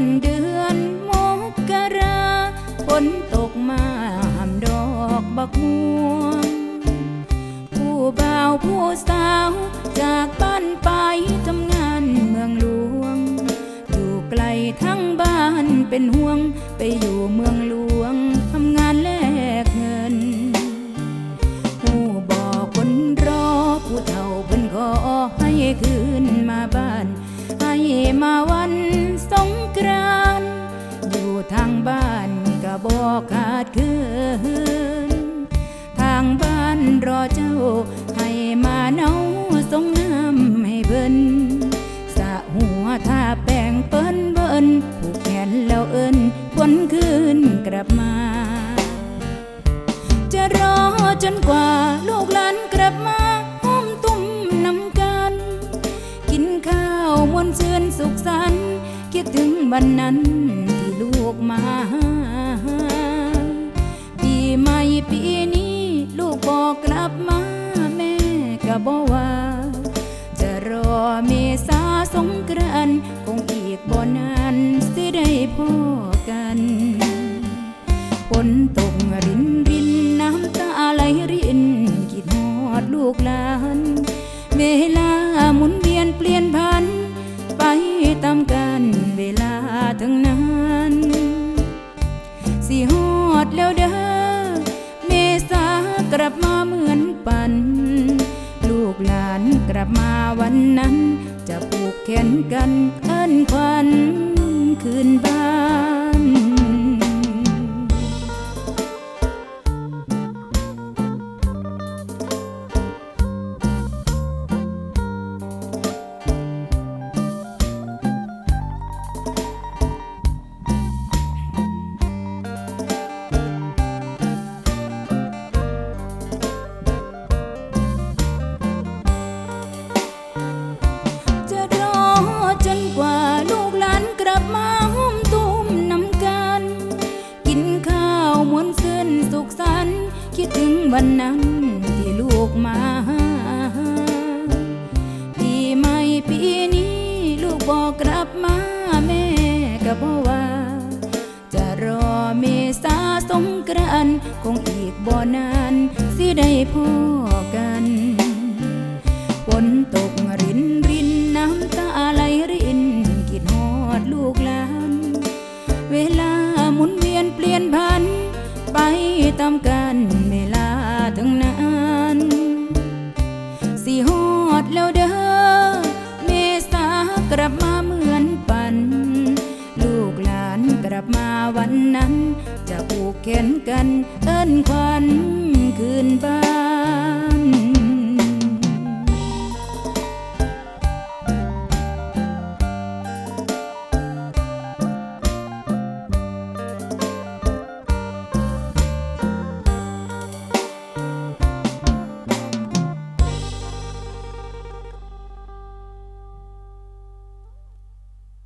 นเดือนมกราฝนตกมาหามดอกบักม่วง ผู้บ่าวผู้สาวจากบ้านไปทำงานเมืองหลวง อยู่ไกลทั้งบ้านเป็นห่วงไปอยู่เมืองหลวงทำงานแลกเงิน ผู้บอกคนรอผู้เฒ่าเพิ่นขอให้คืนมาบ้าน ให้มาวัน กรานอยู่ทางบ้านก็บอกขาดคืน ทางบ้านรอเจ้า ให้มาเนาส่งน้ำให้เพิ่นสะหัวท่าแป้งเปิ้นเบิ้นผูกแขนแล้วเอิ้นคนคืนกลับมา จะรอจนกว่าลูกหลานกลับมาามวนชือนสุขสันต์คิดถึงวันนั้นที่ลูกมา ปีใหม่ปีนี้ลูกบอกกลับมาแม่ก็บอกว่า จะรอเมษาสงกรานต์คงอีกบ่นานสิได้พอกันฝนตกรินรินน้ำตาไหลรินคิดฮอดลูกหลาน เวลาหมุนเวียนเปลี่ยน ฮอดแล้วเด้อเมษากลับมาเหมือนปัน ลูกหลานกลับมาวันนั้น จะผูกแขนกันเอิ้นควันคืนบ้าน วันนั้นที่ลูกมาปีใหม่ปีนี้ ลูกบอกกลับมาแม่ก็บอกว่า จะรอเมษาสงกรานต์คงอีกบ่นานสิได้พ่อกันฝนตกรินรินน้ำตาไหลรินคิดฮอดลูกหลาน เวลาหมุนเวียนเปลี่ยนพันไปตามกัน ลับมาวันนั้น จะผูกแขนกัน เอิ้นควันคืนบ้าน